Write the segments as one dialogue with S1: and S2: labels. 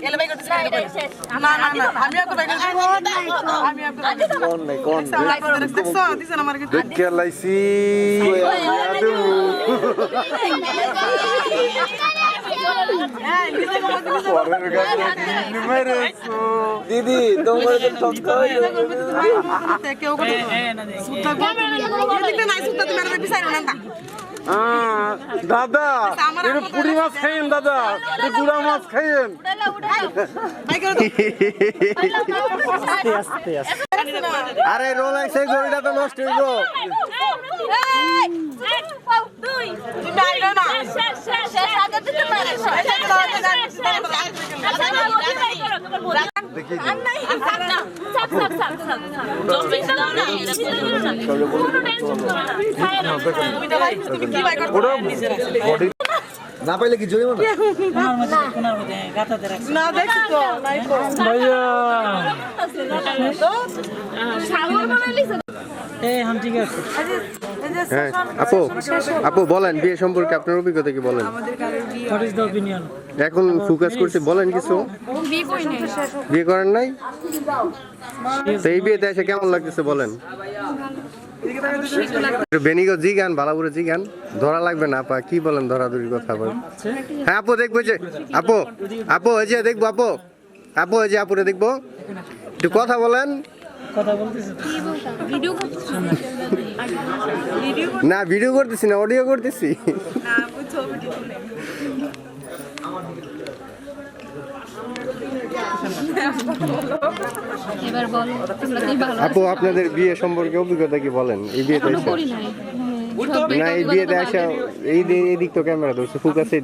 S1: এলে ভাই করতেছি না না না আমি একটু ভাই করতেছি আমি একটু ভাই করতেছি
S2: কোন নাই কোন
S1: দেখছো দিছেন আমার কাছে
S2: দেখে লাইছি পরের গাছে কিল মেরেছো দিদি তোমার তো ঠকা
S1: কেউ করে সুতা এদিকে নাই সুতা তুমি আর পিছাই না না
S2: আহ, দাদা, এটা পুরি মাছ খাইয়েন, দাদা। এটা গুড়া মাছ খাইয়েন। আরে রোল আইসে গড়িটা তো নষ্ট হইব। দেখি। না পাইলে কি জরিমানা
S1: না তো নাই তো
S3: হ্যাঁ আপু আপু বলেন বিয়ে সম্পর্কে আপনার অভিজ্ঞতা কি বলেন? এখন ফোকাস করতে বলেন কিছু। বিয়ে করেন নাই? সেই বিয়েতে এসে কেমন লাগতেছে, বলেন? বেনিগো জি গান জি গান, ধরা লাগবে না বলেন ধরাধরির কথা বলেন? হ্যাঁ আপু, দেখব যে, আপু যে, দেখব, আপু যে দেখব। একটু কথা বলেন। না, ভিডিও করতেছি না, অডিও করতেছি।
S4: এবার বলো তোমরা কি ভালো
S3: আপু আপনাদের বিয়ে সম্পর্কে অভিজ্ঞতা কি বলেন? এই বিয়েতে
S4: করি নাই।
S3: না এই বিয়েতে আসা এই এই দিক তো ক্যামেরা ধরছে ফোকাসে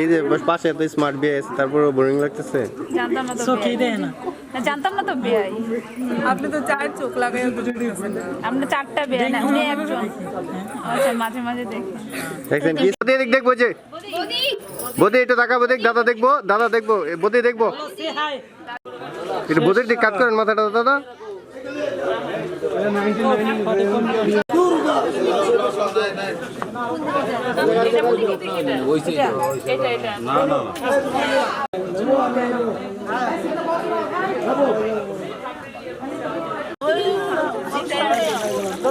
S3: এই যে পাশে এত স্মার্ট বিয়ে আছে তারপরে বোরিং লাগতেছে।
S5: জানতাম না তো বিয়ে। না, জানতাম না তো বিয়ে।
S1: আপনি তো চার চোখ লাগাই
S5: আমরা চারটা বিয়ে না উনি একজন। আচ্ছা মাঝে মাঝে দেখি।
S3: দেখছেন কি? দেখব যে বদি এটা তাকাবো দেখ দাদা দেখব দাদা দেখব বদি দেখব। বদির দিক কাজ করেন মাথাটা, দাদা।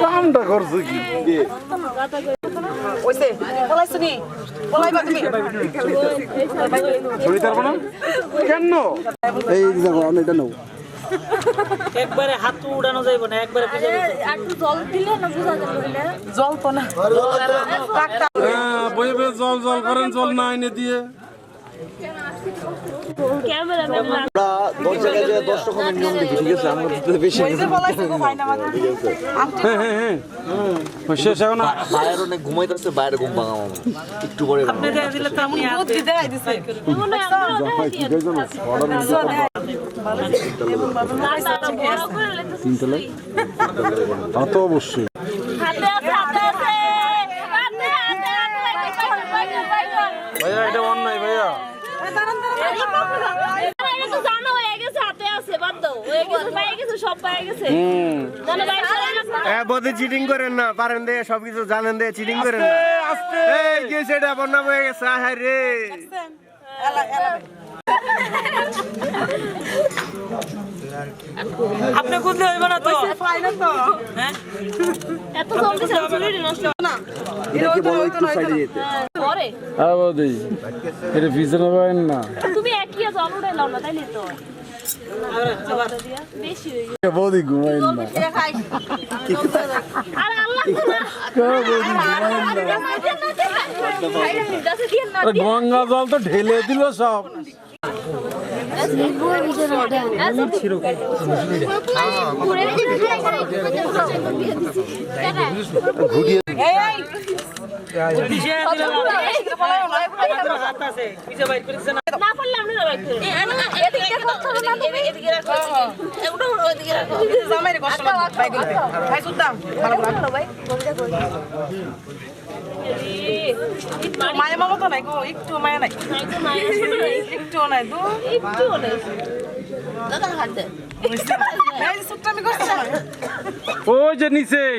S2: কামটা করছ কি বিয়ে
S1: ওইছে বলাইছো নি তুমি
S2: ছবি তারবো না কেন এই দেখো আমি এটা নেব
S6: একবারে হাত উড়ানো যাইব না একবারে
S4: জল দিলে না বোঝা
S1: জল তো না
S2: হ্যাঁ জল জল করেন জল না এনে দিয়ে
S4: ক্যামেরাম্যান
S2: দশ জায়গায় যে দশ রকমের নিয়ম দেখি ঠিক আছে? আমার বেশি হ্যাঁ হ্যাঁ হ্যাঁ। শেষ এখন
S7: বাইরে অনেক ঘুমাইতেছে বাইরে ঘুম ভাঙাম একটু পরে ভাঙাম।
S6: দিলে তো আপনি
S1: দুধ দিতে আই দিছে।
S2: তা তো অবশ্যই
S4: হাতে আছে হাতে আছে হাতে হাতে হাতে
S2: ভাইয়া এটা অন্যায় ভাইয়া
S4: এটা তো জানো হয়ে গেছে হাতে আছে বাদ দাও হয়ে গেছে পাই গেছে সব পাই গেছে
S2: হুম
S4: জানো ভাই
S3: হ্যাঁ বদি চিটিং করেন না পারেন দে সবকিছু জানেন দে চিটিং করেন না। এই কি সেটা বন্যা হয়ে গেছে রে।
S6: আপনি হইব না তো?
S1: পাই না তো।
S4: এত জলদি সেঞ্চুরি নষ্ট।
S1: না
S7: এদেরকে বলো একটু সাইডে যেতে
S4: পরে।
S2: হ্যাঁ বৌদি এটা পিছনে পাবেন না।
S4: তুমি হয়ে
S2: বৌদি ঘুমাইন না
S4: আরে আল্লাহ
S2: আরে গঙ্গা জল তো ঢেলে দিল সব
S6: পিছে
S1: মায়া মমতা নাই গো একটু মায়া নাই একটু নাই তো
S4: একটু নেই।
S2: ওই যে নিচেই